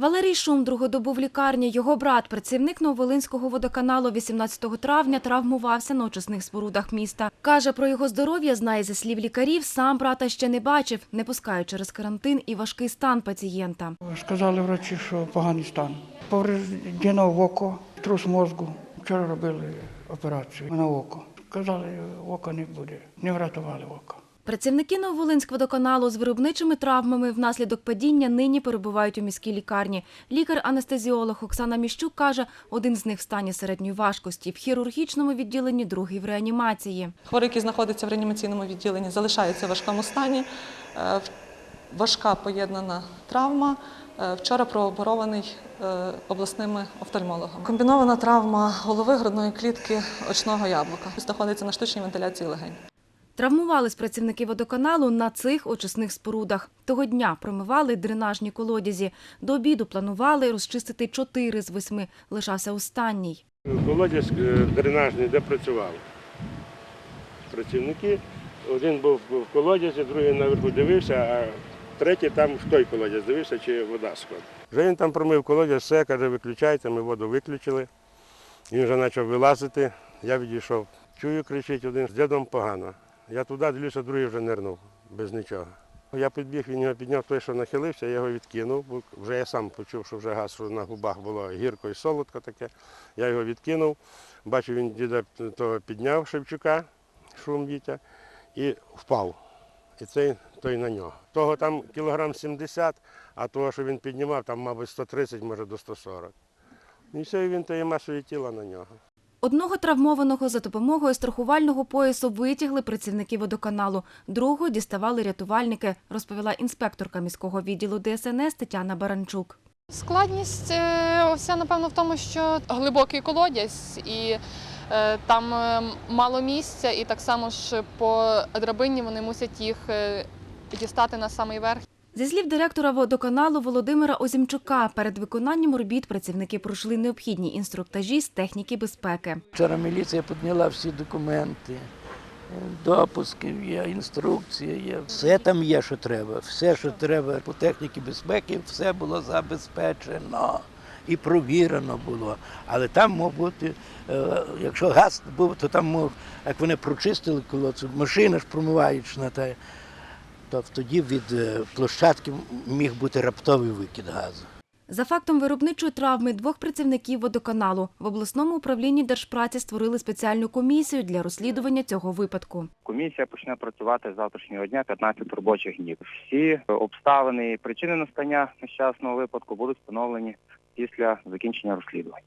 Валерій Шум другу добу в лікарні. Його брат, працівник Нововолинського водоканалу 18 травня, травмувався на очисних спорудах міста. Каже, про його здоров'я знає зі слів лікарів, сам брата ще не бачив, не пускають через карантин і важкий стан пацієнта. Сказали врачі, що поганий стан. Повреждено в око, трус мозку. Вчора робили операцію на око. Казали, ока не буде, не врятували око. Працівники Нововолинськводоканалу з виробничими травмами внаслідок падіння нині перебувають у міській лікарні. Лікар-анестезіолог Оксана Міщук каже, один з них в стані середньої важкості, в хірургічному відділенні, другий в реанімації. Хворий, який знаходиться в реанімаційному відділенні, залишається в важкому стані. Е, Важка поєднана травма. е, Вчора прооперований е, обласними офтальмологами. Комбінована травма голови, грудної клітки, очного яблука. Знаходиться на штучній вентиляції легень. Травмувались працівники водоканалу на цих очисних спорудах. Того дня промивали дренажні колодязі. До обіду планували розчистити чотири з восьми. Лишався останній. Колодязь е, дренажний, де працювали. Працівники. Один був в колодязі, другий наверху дивився, а третій там в той колодязь дивився, чи вода сходить. Вже він там промив колодязь, все, каже, виключайте, ми воду виключили. Він вже почав вилазити, я відійшов. Чую, кричить один, з дідом погано. Я туди дивлюся, другий вже нирнув, без нічого. Я підбіг, він його підняв той, що нахилився, я його відкинув, бо вже я сам почув, що вже газ що на губах було гірко і солодко таке. Я його відкинув, бачу, він діда того підняв Шевчука, шум дітя, і впав. І цей той на нього. Того там кілограм 70, а того, що він піднімав, там, мабуть, 130, може до 140. І все, і він тої масою тіла на нього. Одного травмованого за допомогою страхувального поясу витягли працівники водоканалу. Другого діставали рятувальники, розповіла інспекторка міського відділу ДСНС Тетяна Баранчук. Складність е, вся, напевно, в тому, що глибокий колодязь і е, там е, мало місця, і так само ж по драбині вони мусять їх дістати на самий верх. Зі слів директора водоканалу Володимира Озімчука, перед виконанням робіт працівники пройшли необхідні інструктажі з техніки безпеки. Вчора міліція підняла всі документи, допуски є, інструкція є. Все там є, що треба. Все, що треба по техніці безпеки, все було забезпечено і провірено було. Але там мав бути, е, якщо газ був, то там мов, як вони прочистили колодцю, машина ж промиваючна, та, то тоді від е, площадки міг бути раптовий викид газу. За фактом виробничої травми двох працівників водоканалу в обласному управлінні держпраці створили спеціальну комісію для розслідування цього випадку. Комісія почне працювати з завтрашнього дня 15 робочих днів. Всі обставини і причини настання нещасного випадку будуть встановлені після закінчення розслідувань.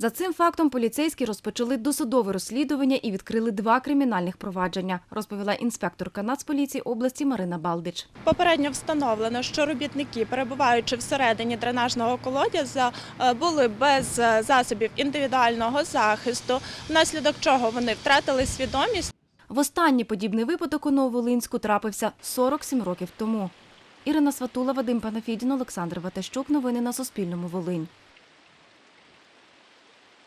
За цим фактом поліцейські розпочали досудове розслідування і відкрили два кримінальних провадження, розповіла інспекторка Нацполіції області Марина Балдич. Попередньо встановлено, що робітники, перебуваючи всередині дренажного колодязя, е, були без е, засобів індивідуального захисту, внаслідок чого вони втратили свідомість. Востаннє подібний випадок у Нововолинську трапився 47 років тому. Ірина Сватула, Вадим Панафідін, Олександр Ватащук. Новини на Суспільному. Волинь.